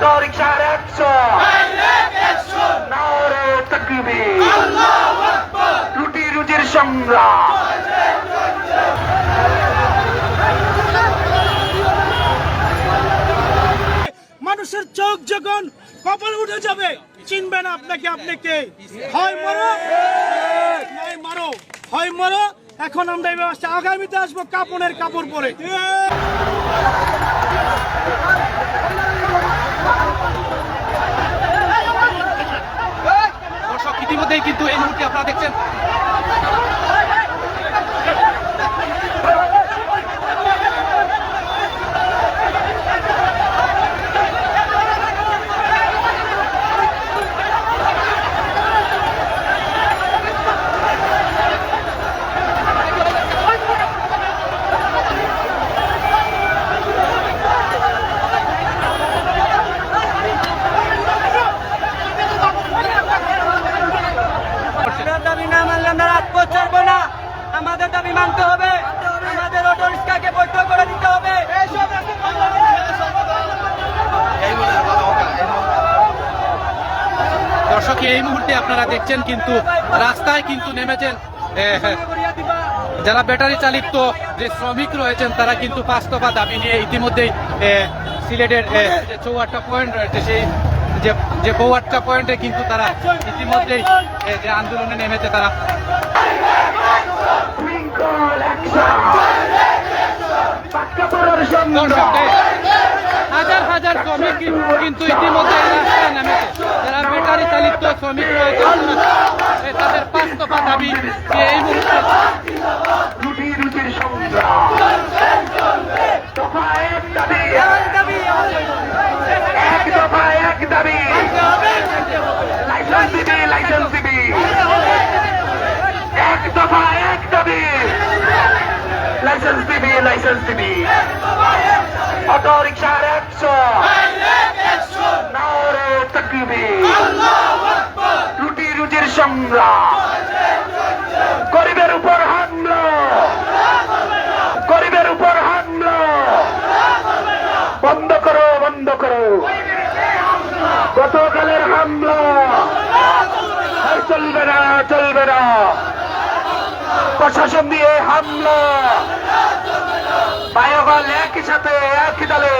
Auto রিক্সার একশো নারে তকবি রুটি রুজির সংগ্রাম মানুষের চোখ যখন কপাল উঠে যাবে, চিনবে না আপনাকে আপনি কে। হয় মরো, নাই মারো। হয় মরো, এখন আমরা ব্যবস্থা আগামীতে আসব কাপড়ের কাপড় পরে দর্শক ইতিমধ্যেই কিন্তু এই মুহূর্তে আপনারা দেখছেন দাবি মানতে হবে। আমাদের অটো রিক্সাকে বৈধ করে দিতে হবে। দর্শক, এই মুহূর্তে আপনারা দেখছেন কিন্তু রাস্তায় কিন্তু নেমেছেন যারা ব্যাটারি চালিত যে শ্রমিক রয়েছেন, তারা কিন্তু পাঁচ দফা দাবি নিয়ে ইতিমধ্যেই সিলেটের যে পয়েন্ট রয়েছে, সেই যে যে পয়েন্টে কিন্তু তারা ইতিমধ্যেই যে আন্দোলনে নেমেছে তারা। এ, হাজার হাজার শ্রমিক কিন্তু ইতিমধ্যে রাস্তায় নেমেছে। যারা ব্যাটারি চালিত শ্রমিক রয়েছে তাদের পাঁচ দফা দাবি যে এই মুহূর্তে লাইসেন্স দিবি লাইসেন্স দিবি। এক দফা এক দাবি লাইসেন্স দিবি লাইসেন্স দিবি অটো রিক্সার একশো। রুটি রুজির সংগ্রাম। গরিবের উপর হামলা। গরিবের উপর হামলা। বন্ধ করো বন্ধ করো। গতকালের হামলা। চলবে না চলবে না। প্রশাসন দিয়ে হামলা। ভাইয়াবাল একই সাথে একই দলে